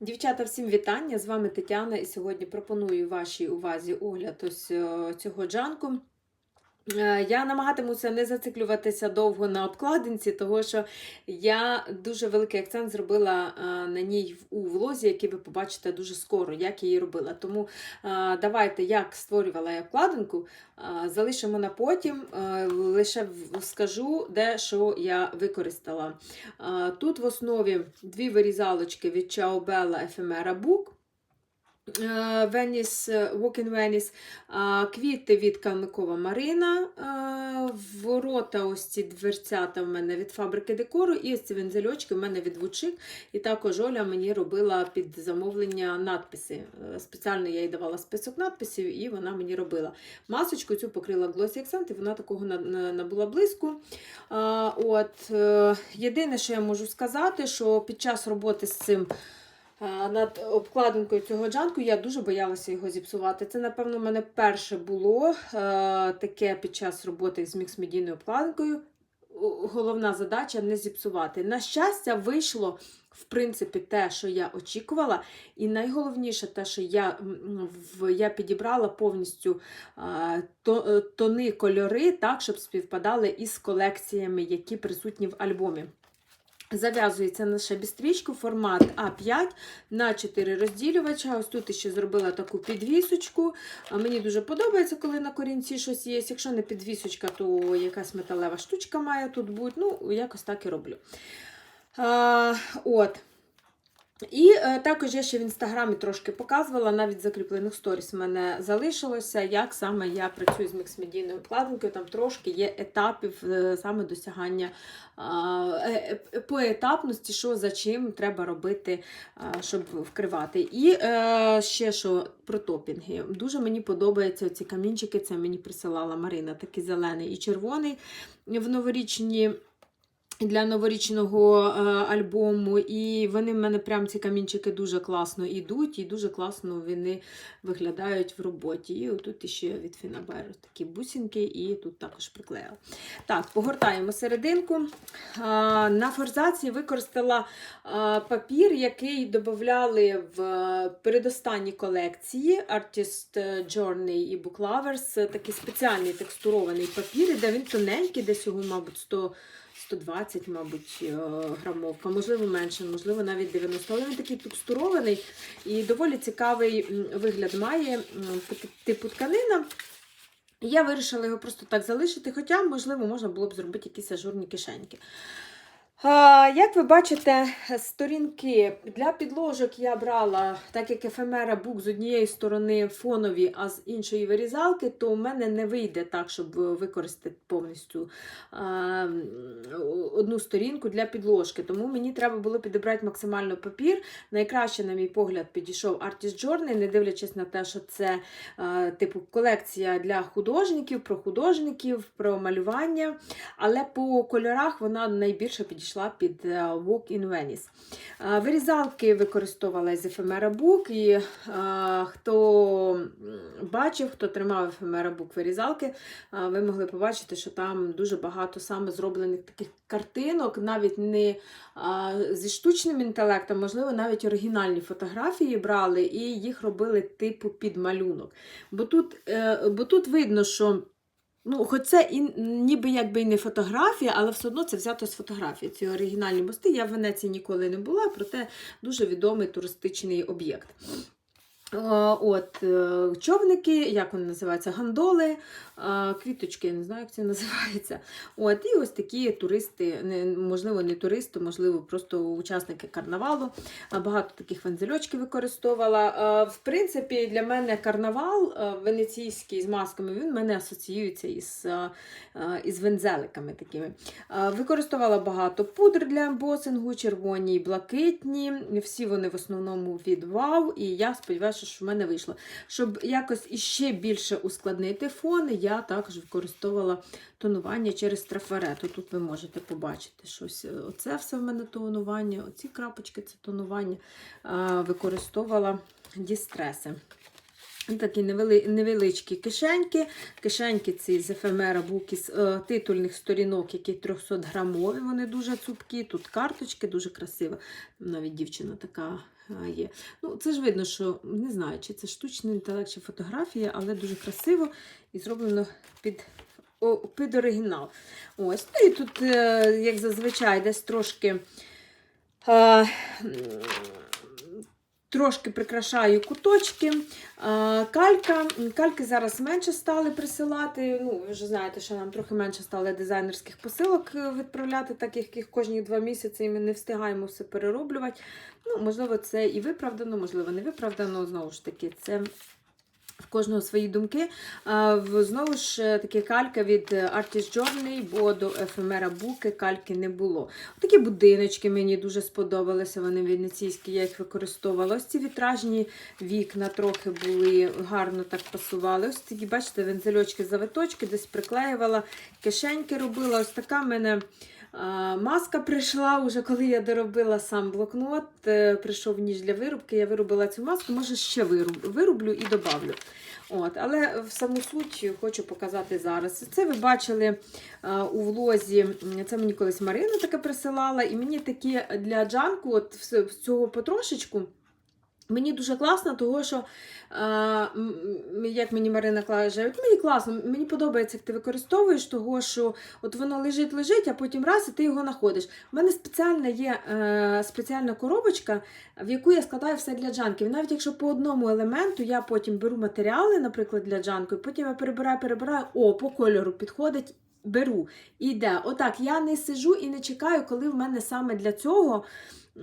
Дівчата, всім вітання! З вами Тетяна, і сьогодні пропоную вашій увазі огляд ось е, цього джанку. Е, Я намагатимуся не зациклюватися довго на обкладинці, тому що я дуже великий акцент зробила е, на ній у влозі, який ви побачите дуже скоро, як я її робила. Тому е, давайте, як створювала я обкладинку, залишимо на потім. Лише скажу, де що я використала. Тут в основі дві вирізалочки від Bella Ephemera Book. Е, Venice, е, Walk in Venice, квіти від Калмикова Марина, ворота, ось ці дверцята в мене від фабрики декору, і ось ці вензельочки в мене від Вучик. І також Оля мені робила під замовлення надписи. Е, Спеціально я їй давала список надписів, і вона мені робила. Масочку цю покрила Glossy Accent, і вона такого на- на- набула. А, От, єдине, що я можу сказати, що під час роботи з цим. А, Над обкладинкою цього джанку я дуже боялася його зіпсувати. Це, напевно, в мене перше було е, таке під час роботи з мікс-медійною обкладинкою. Головна задача не зіпсувати. На щастя, вийшло в принципі те, що я очікувала. І найголовніше те, що я, я підібрала повністю е, тони, кольори так, щоб співпадали із колекціями, які присутні в альбомі. Зав'язується на шебістрічку, формат А5 на 4 розділювача. Ось тут ще зробила таку підвісочку. Мені дуже подобається, коли на корінці щось є. Якщо не підвісочка, то якась металева штучка має тут бути. Ну, якось так і роблю. А, от. І е, також я ще в інстаграмі трошки показувала, навіть закріплених сторіс мене залишилося, як саме я працюю з мікс-медійною обкладинкою. Там трошки є етапів е, саме досягання е, поетапності, що за чим треба робити, щоб вкривати. І ще що про топінги. Дуже мені подобаються ці камінчики, це мені присилала Марина, такий зелений і червоний в новорічні. Для новорічного е, альбому, і вони в мене прям ці камінчики дуже класно йдуть, і дуже класно вони виглядають в роботі. І отут ще від Фінабер такі бусинки, і тут також приклеїла. Так, погортаємо серединку. А, На форзації використала а, папір, який додавали в е, передостанній колекції Artist Journey і Book Lovers. Такий спеціальний текстурований папір, де він тоненький, десь його, мабуть, 100. 120, мабуть, е, грамовка, можливо, менше, можливо, навіть 90. Але він такий текстурований і доволі цікавий вигляд має, типу тканина. Я вирішила його просто так залишити, хоча, можливо, можна було б зробити якісь ажурні кишеньки. Як ви бачите, сторінки для підложок я брала, так як ефемера бук з однієї сторони фонові, а з іншої вирізалки, то у мене не вийде так, щоб використати повністю одну сторінку для підложки. Тому мені треба було підібрати максимально папір. Найкраще, на мій погляд, підійшов Artist Journey, не дивлячись на те, що це типу колекція для художників, про художників, про малювання. Але по кольорах вона найбільше підійшла під е, Walk in Venice. Е, Вирізалки використовувала з Book, і е, хто бачив, хто тримав Ephemera Book вирізалки, ви могли побачити, що там дуже багато саме зроблених таких картинок, навіть не зі штучним інтелектом, можливо, навіть оригінальні фотографії брали і їх робили типу під малюнок. Бо тут, бо тут видно, що Ну, хоч це і ніби якби і не фотографія, але все одно це взято з фотографії. Ці оригінальні мости. Я в Венеції ніколи не була, проте дуже відомий туристичний об'єкт. Е, От, е, човники, як вони називаються, гандоли, е, квіточки, я не знаю, як це називається. От, і ось такі туристи, можливо, не туристи, можливо, просто учасники карнавалу. Багато таких вензельочків використовувала. В принципі, для мене карнавал венеційський з масками, він мене асоціюється із, із вензеликами такими. Використовувала багато пудр для ембосингу, червоні і блакитні. Всі вони в основному від Wow, і я сподіваюся, що в мене вийшло. Щоб якось іще більше ускладнити фон, я також використовувала тонування через трафарет. Тут ви можете побачити щось. Оце все в мене тонування, оці крапочки це тонування. Використовувала дістреси. Такі невеличкі кишеньки. Кишеньки ці з ефемера буки з е, титульних сторінок, які 300 грамові, вони дуже цупкі. Тут карточки, дуже красиво. Навіть дівчина така є. Ну, це ж видно, що не знаю, чи це штучний інтелект, чи фотографія, але дуже красиво і зроблено під, о, під оригінал. Ось. Ну і тут, е, як зазвичай, десь трошки. А, Трошки прикрашаю куточки. Калька. Кальки зараз менше стали присилати. Ну, ви вже знаєте, що нам трохи менше стали дизайнерських посилок е, відправляти, так як їх кожні два місяці і ми не встигаємо все перероблювати. Ну, можливо, це і виправдано, можливо, не виправдано. Знову ж таки, це. В кожного свої думки. Знову ж е, таки калька від е, Artist Journey, бо до ефемера буки кальки не було. Такі будиночки мені дуже сподобалися, вони венеційські, я їх використовувала. Ось ці вітражні вікна трохи були, гарно так пасували. Ось такі, бачите, вензельочки, завиточки, десь приклеювала, кишеньки робила. Ось така в мене. Маска прийшла уже, коли я доробила сам блокнот. е, Прийшов ніж для вирубки. Я виробила цю маску, може ще вироблю і добавлю. От, але в саму суть хочу показати зараз. Це ви бачили а, у влозі. Це мені колись Марина таке присилала, і мені такі для джанку, от з цього потрошечку. Мені дуже класно, того що, а, м, як мені Марина каже, от мені класно, мені подобається, як ти використовуєш, того що от воно лежить, лежить, а потім раз і ти його знаходиш. У мене спеціальна є е, спеціальна коробочка, в яку я складаю все для джанків. Навіть якщо по одному елементу я потім беру матеріали, наприклад, для джанку, і потім я перебираю, перебираю, о, по кольору підходить. Беру і йде. Отак, я не сижу і не чекаю, коли в мене саме для цього е,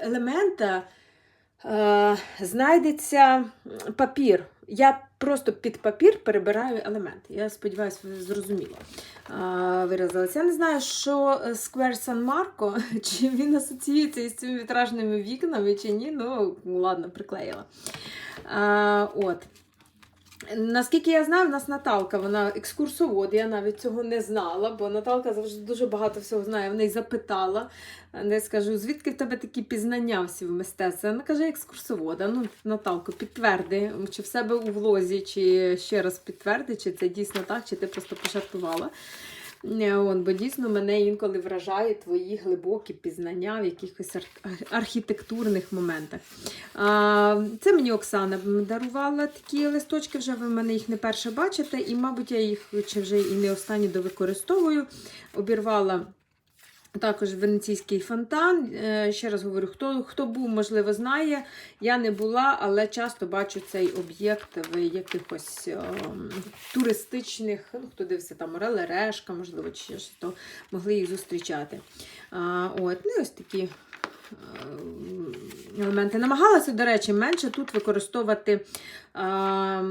елемента е, знайдеться папір. Я просто під папір перебираю елементи. Я сподіваюся, ви зрозуміло е, виразилася. Я не знаю, що Square San Marco, чи він асоціюється із цими вітражними вікнами, чи ні. Ну, ладно, приклеїла. Е, от. Наскільки я знаю, в нас Наталка, вона екскурсовод, я навіть цього не знала, бо Наталка завжди дуже багато всього знає. В неї запитала, не скажу, звідки в тебе такі пізнання всі в мистецтві? Вона каже, екскурсовода. Ну, Наталко, підтверди, чи в себе у влозі, чи ще раз підтверди, чи це дійсно так, чи ти просто пожартувала. Он, бо дійсно мене інколи вражає твої глибокі пізнання в якихось ар- архітектурних моментах. А, Це мені Оксана дарувала такі листочки, вже ви мене їх не перше бачите, і, мабуть, я їх чи вже і не останні довикористовую. Обірвала також венеційський фонтан. Е, Ще раз говорю, хто, хто був, можливо, знає. Я не була, але часто бачу цей об'єкт в якихось е, туристичних, ну, хто дивився там Орел Решка, можливо, чи щось, то могли їх зустрічати. А, от, ну, ось такі. е, Елементи намагалася, до речі, менше тут використовувати а,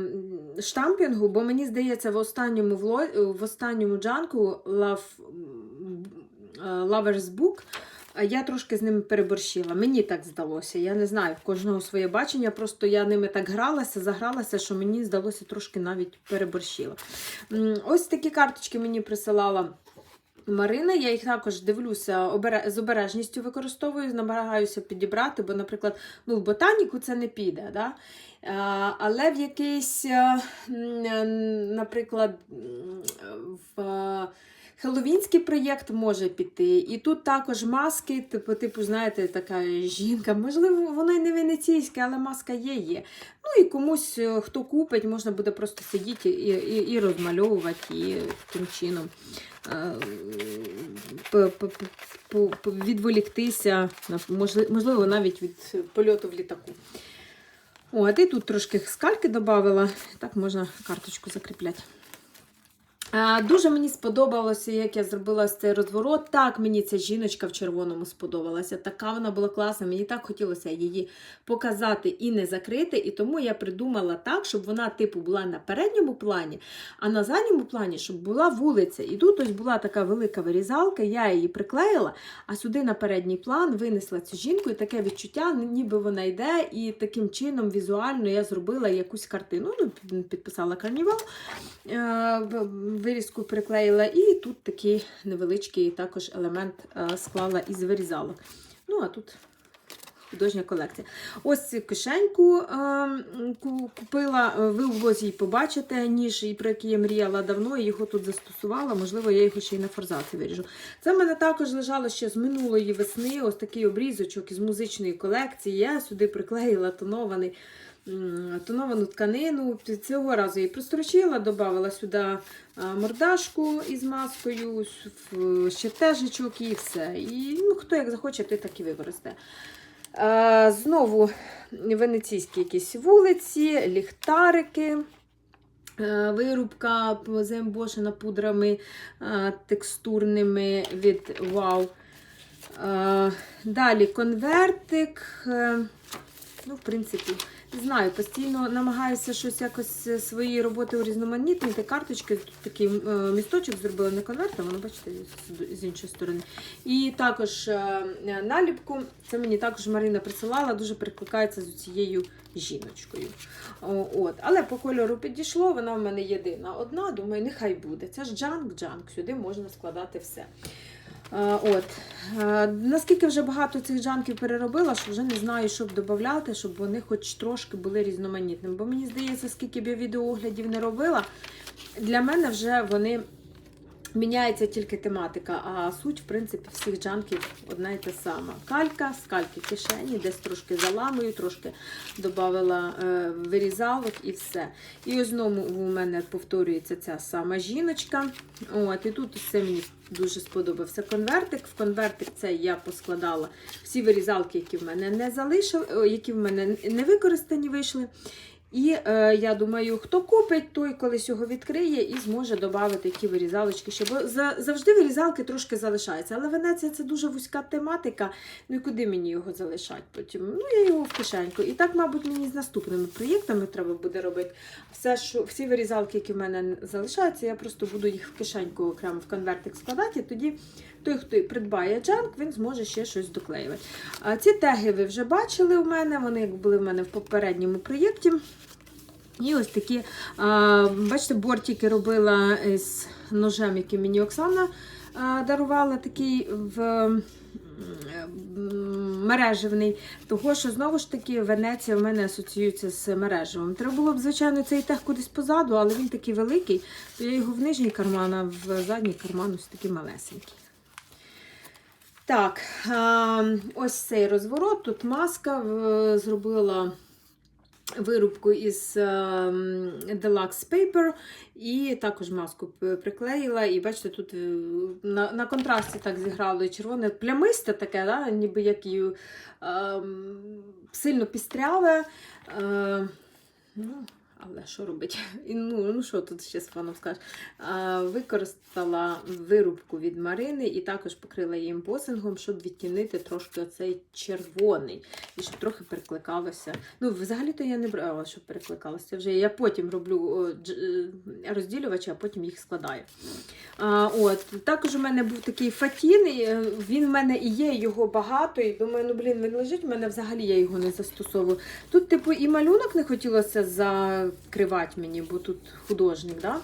штампінгу, бо мені здається, в останньому в останньому джанку е, Lover's Book я трошки з ними переборщила. Мені так здалося. Я не знаю, в кожного своє бачення. Просто я ними так гралася, загралася, що мені здалося трошки навіть переборщила. Ось такі карточки мені присилала. Марина, я їх також дивлюся, з обережністю використовую, намагаюся підібрати, бо, наприклад, ну, в ботаніку це не піде. Да? Е, Але в якийсь, е, е, наприклад, в Хеллоуінський проєкт може піти. І тут також маски, типу, типу, знаєте, така жінка. Можливо, воно і не венеційське, але маска є. є. Ну і комусь, е, хто купить, можна буде просто сидіти і, і, і розмальовувати, і таким чином е, відволіктися, можливо, навіть від польоту в літаку. От, і тут трошки скальки додавала, так можна карточку закріпляти. А, Дуже мені сподобалося, як я зробила цей розворот. Так, мені ця жіночка в червоному сподобалася. Така вона була класна. Мені так хотілося її показати і не закрити. І тому я придумала так, щоб вона, типу, була на передньому плані, а на задньому плані, щоб була вулиця. І тут ось була така велика вирізалка, я її приклеїла, а сюди на передній план винесла цю жінку, і таке відчуття, ніби вона йде, і таким чином візуально я зробила якусь картину. Ну, підписала карнівал. В- Вирізку приклеїла, і тут такий невеличкий також елемент е, склала із вирізалок. Ну, а тут художня колекція. Ось цю кишеньку е, купила. е, Ви влозі її побачите, ніж про який я мріяла давно, і його тут застосувала. Можливо, я його ще й на форзаці виріжу. Це в мене також лежало ще з минулої весни. Ось такий обрізочок із музичної колекції. Я сюди приклеїла тонований. Тоновану тканину. Цього разу її прострочила, додала сюди мордашку із маскою, ще тежечок і все. І ну, хто як захоче, той так і використає. Знову венеційські якісь вулиці, ліхтарики. Вирубка заембошена пудрами текстурними від. Е, Далі конвертик. е, Ну, в принципі, знаю, постійно намагаюся щось якось е, свої роботи урізноманітнити. Карточки, тут такий е, місточок зробила не конвертом, воно бачите, з- іншої сторони. І також е, наліпку. Це мені також Марина присилала, дуже перекликається з цією жіночкою. От. Але по кольору підійшло, вона в мене єдина одна. Думаю, нехай буде. Це ж джанк, джанк, сюди можна складати все. Е, От. Е, Наскільки вже багато цих джанків переробила, що вже не знаю, що б додати, щоб вони хоч трошки були різноманітними. Бо мені здається, скільки б я відеооглядів не робила, для мене вже вони міняється тільки тематика, а суть, в принципі, всіх джанків одна і та сама. Калька, з кальки кишені, десь трошки заламую, трошки додавала е, вирізалок і все. І знову у мене повторюється ця сама жіночка. От, і тут все мені дуже сподобався конвертик. В конвертик це я поскладала всі вирізалки, які в мене не залишили, які в мене не використані вийшли. І е, я думаю, хто купить, той колись його відкриє і зможе додати які вирізалочки. Ще. Бо за, завжди вирізалки трошки залишаються. Але Венеція це дуже вузька тематика. Ну і куди мені його залишати потім? Ну, я його в кишеньку. І так, мабуть, мені з наступними проєктами треба буде робити. Все, що, всі вирізалки, які в мене залишаються, я просто буду їх в кишеньку окремо в конвертик складати. Тоді той, хто придбає джанк, він зможе ще щось доклеювати. А ці теги ви вже бачили у мене, вони були в мене в попередньому проєкті. І ось такі, а, бачите, бортики робила з ножем, який мені Оксана а, дарувала, такий в мережевний. Того, що знову ж таки Венеція в мене асоціюється з мережевим. Треба було б, звичайно, цей тег кудись позаду, але він такий великий, то я його в нижній карман, а в задній карман ось такий малесенький. Так, ось цей розворот. Тут маска зробила вирубку із ем, Deluxe Paper і також маску приклеїла. І бачите, тут е, на, на контрасті так зіграло червоне плямисте таке, да? ніби як і е, сильно пістряве. Е, ну, але що робить? Ну, ну що тут ще з паном скажеш? Використала вирубку від Марини і також покрила її ембосингом, щоб відтінити трошки оцей червоний. І щоб трохи перекликалося. Ну, взагалі-то я не брала, щоб перекликалося. Вже я потім роблю е, розділювачі, а потім їх складаю. А, от. Також у мене був такий фатін, е, він в мене і є, його багато. І думаю, ну блін, він лежить, в мене взагалі я його не застосовую. Тут, типу, і малюнок не хотілося закривати мені, бо тут художник. Да?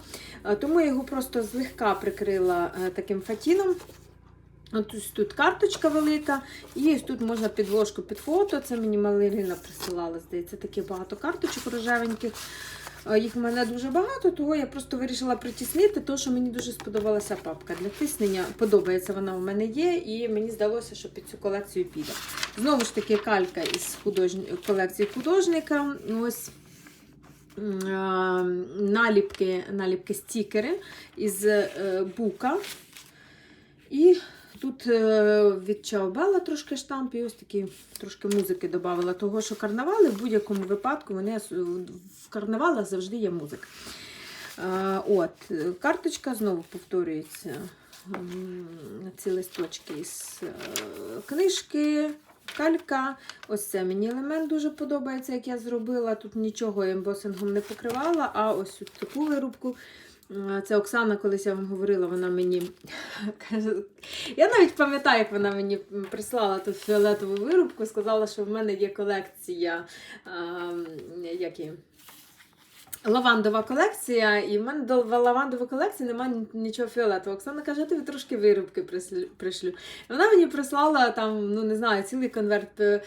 Тому я його просто злегка прикрила е, таким фатіном. Ось тут карточка велика, і ось тут можна підложку під фото. Це мені Малина присилала, здається, таких багато карточок рожевеньких. Е, Їх в мене дуже багато, того я просто вирішила притіснити, тому що мені дуже сподобалася папка для тиснення. Подобається вона в мене є, і мені здалося, що під цю колекцію піде. Знову ж таки, калька із художні... колекції художника. Ось наліпки, наліпки стікери із е, бука. І тут е, від Чаобела трошки штамп, і ось такі трошки музики додавала. Того, що карнавали в будь-якому випадку вони в карнавалах завжди є музика. Е, От, е, карточка знову повторюється. Ці листочки е, книжки, калька. Ось це мені елемент дуже подобається, як я зробила. Тут нічого ембосингом не покривала, а ось таку вирубку. Це Оксана, колись я вам говорила, вона мені. Я навіть пам'ятаю, як вона мені прислала ту фіолетову вирубку, сказала, що в мене є колекція. як її? Лавандова колекція, і в мене до лавандової колекції немає нічого фіолетового. Оксана каже, тобі трошки прислю- пришлю. Вона мені прислала там, ну не знаю, цілий конверт е,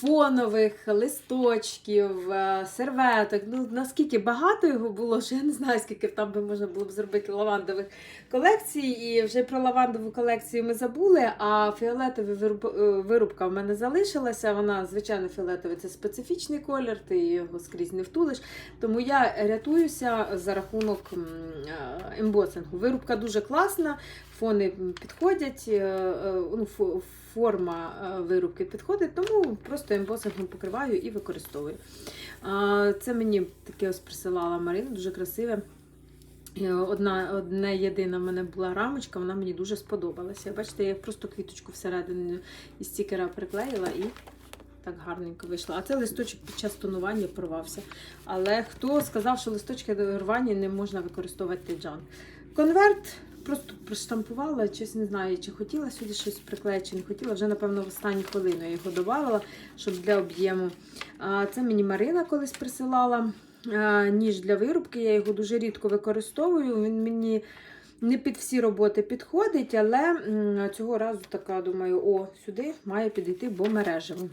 фонових листочків, е, серветок. Ну наскільки багато його було, що я не знаю, скільки там би можна було б зробити лавандових колекцій. І вже про лавандову колекцію ми забули. А фіолетова е, вирубка в мене залишилася. Вона, звичайно, фіолетовий це специфічний колір, ти його скрізь не втулиш. Тому я рятуюся за рахунок е, ембосингу. Вирубка дуже класна, фони підходять, е, е, ну, форма вирубки підходить, тому просто ембосингом покриваю і використовую. Це мені таке ось присилала Марина, дуже красиве. Одна, одне єдина в мене була рамочка, вона мені дуже сподобалася. Бачите, я просто квіточку всередину із стікера приклеїла і так гарненько вийшло. А це листочок під час тонування порвався. Але хто сказав, що листочки до рвання не можна використовувати джан? Конверт просто проштампувала, щось не знаю, чи хотіла сюди щось приклеїти, чи не хотіла. Вже, напевно, в останню хвилину я його додавала, щоб для об'єму. Це мені Марина колись присилала. Ніж для вирубки, я його дуже рідко використовую. Він мені не під всі роботи підходить, але цього разу така, думаю, о, сюди має підійти, бо мережево.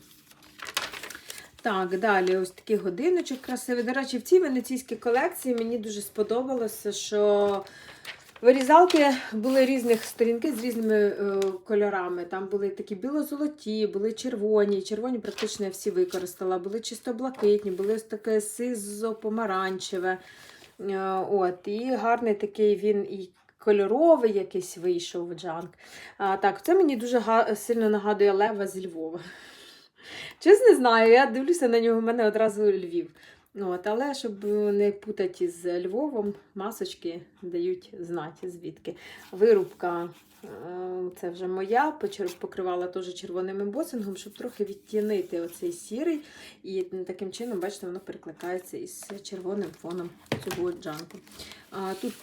Так, далі ось такий годиночок красивий. До речі, в цій венеційській колекції мені дуже сподобалося, що вирізалки були різних сторінки з різними е, кольорами. Там були такі біло-золоті, були червоні. Червоні практично я всі використала. Були чисто блакитні, були ось таке сизо-помаранчеве. Е, От, і гарний такий він і кольоровий якийсь вийшов джанк. А, так, це мені дуже сильно нагадує Лева зі Львова. Чесно не знаю, я дивлюся на нього, в мене одразу Львів. От, але щоб не путати з Львовом, масочки дають знати звідки. Вирубка е, це вже моя, покривала теж червоним ембосингом, щоб трохи відтінити оцей сірий. І таким чином, бачите, воно перекликається із червоним фоном цього джанку. Тут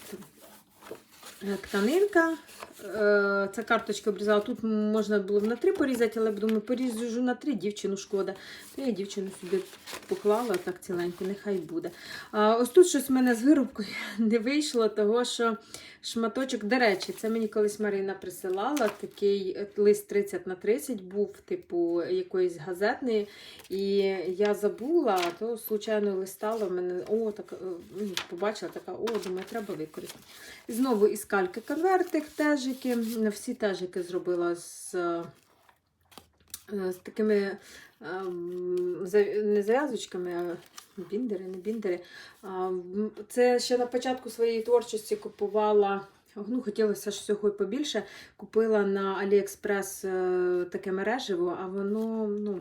тканинка. Е, Це карточка обрізала. Тут можна було на три порізати, але думаю, поріжу на три, дівчину шкода. То я дівчину сюди поклала так ціленько, нехай буде. А, ось тут щось в мене з вирубкою не вийшло, того що шматочок, до речі, це мені колись Марина присилала. Такий е, лист 30 на 30 був, типу, якоїсь газетної. І я забула, то случайно листала в мене. О, так е, ну, побачила така, о, думаю, треба використати. Знову із кальки конвертик, тежики. Всі тежики зробила з, е, з такими ем, не зав'язочками, а біндери, не біндери. Це ще на початку своєї творчості купувала. Ну, хотілося ж всього й побільше. Купила на AliExpress е, таке мережево, а воно, ну,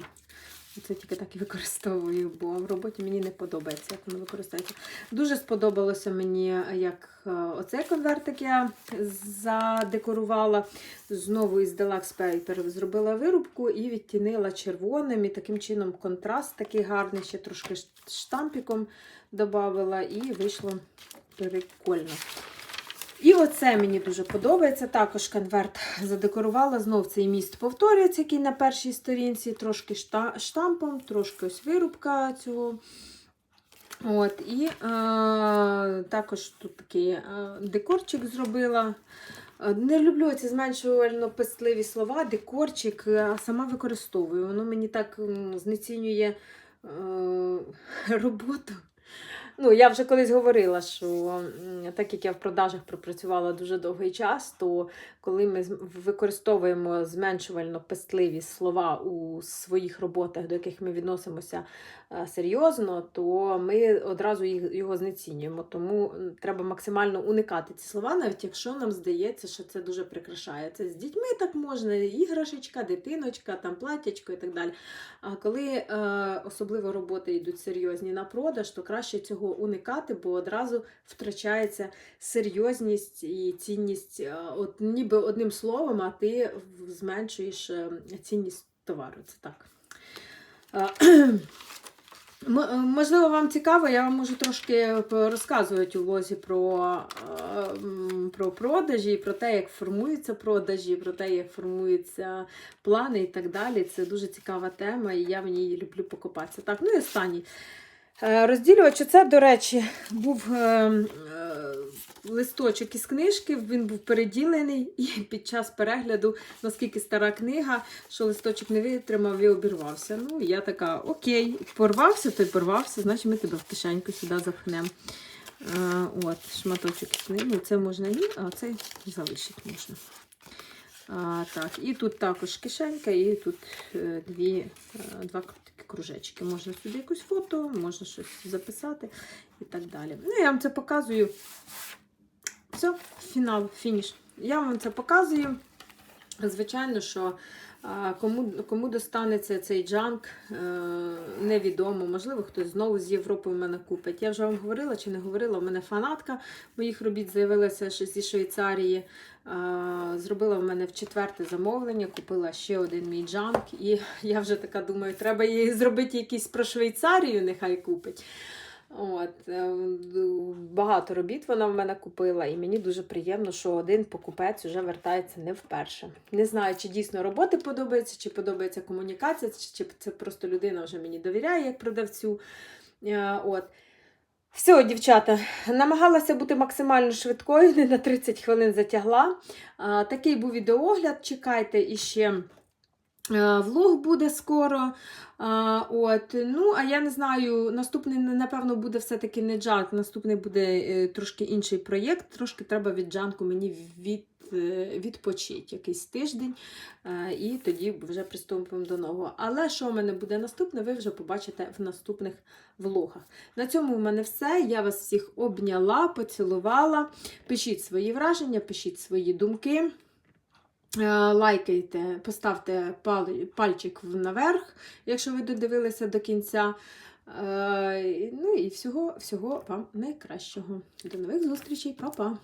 це тільки так і використовую, бо в роботі мені не подобається, як воно використовується. Дуже сподобалося мені, як е, оцей конвертик я задекорувала. Знову із Deluxe Paper зробила вирубку і відтінила червоним. І таким чином контраст такий гарний, ще трошки штампіком додавала, і вийшло прикольно. І оце мені дуже подобається. Також конверт задекорувала. Знов цей міст повторюється, який на першій сторінці, трошки штампом, трошки ось вирубка цього. От, і е, також тут такий е, декорчик зробила. Е, Не люблю ці зменшувально пестливі слова, декорчик, е, а сама використовую. Воно мені так знецінює е, роботу. Ну, я вже колись говорила, що так як я в продажах пропрацювала дуже довгий час, то коли ми використовуємо зменшувально пестливі слова у своїх роботах, до яких ми відносимося серйозно, то ми одразу його знецінюємо. Тому треба максимально уникати ці слова, навіть якщо нам здається, що це дуже прикрашає. Це з дітьми так можна, іграшечка, дитиночка, там платячко і так далі. А коли е, особливо роботи йдуть серйозні на продаж, то краще цього уникати, бо одразу втрачається серйозність і цінність. е, От ніби одним словом, а ти зменшуєш е, цінність товару. Це так. Е, Можливо, вам цікаво, я вам можу трошки розказувати у влозі про, е, про продажі, про те, як формуються продажі, про те, як формуються плани і так далі. Це дуже цікава тема, і я в ній люблю покопатися. Так, ну і останній Е, Розділювач, це, до речі, був е, е, листочок із книжки, він був переділений, і під час перегляду, наскільки стара книга, що листочок не витримав і обірвався. Ну, і я така, окей, порвався, то й порвався, значить ми тебе в кишеньку сюди запхнемо. Е, от, шматочок із книги. Це можна ні, а цей залишити можна. А, так, і тут також кишенька, і тут е, дві, е, два такі кружечки. Можна сюди якусь фото, можна щось записати і так далі. Ну, я вам це показую. Все, фінал, фініш. Я вам це показую. Звичайно, що кому, кому достанеться цей джанк, е, невідомо. Можливо, хтось знову з Європи в мене купить. Я вже вам говорила чи не говорила, у мене фанатка моїх робіт з'явилася зі Швейцарії. Зробила в мене в четверте замовлення, купила ще один мій джанк. І я вже така думаю, треба їй зробити якийсь про Швейцарію, нехай купить. От, е, багато робіт вона в мене купила, і мені дуже приємно, що один покупець вже вертається не вперше. Не знаю, чи дійсно роботи подобається, чи подобається комунікація, чи, це просто людина вже мені довіряє як продавцю. Е, От. Все, дівчата, намагалася бути максимально швидкою, не на 30 хвилин затягла. Такий був відеоогляд. Чекайте іще. Е, Влог буде скоро. От, ну, а я не знаю, наступний, напевно, буде все-таки не джанк, наступний буде е, трошки інший проєкт. Трошки треба від джанку мені від, е, відпочити якийсь тиждень, е, і тоді вже приступимо до нового. Але що в мене буде наступне, ви вже побачите в наступних влогах. На цьому в мене все. Я вас всіх обняла, поцілувала. Пишіть свої враження, пишіть свої думки. Е, Лайкайте, поставте пальчик наверх, якщо ви додивилися до кінця. Е, Ну і всього, всього вам найкращого. До нових зустрічей, Па-па!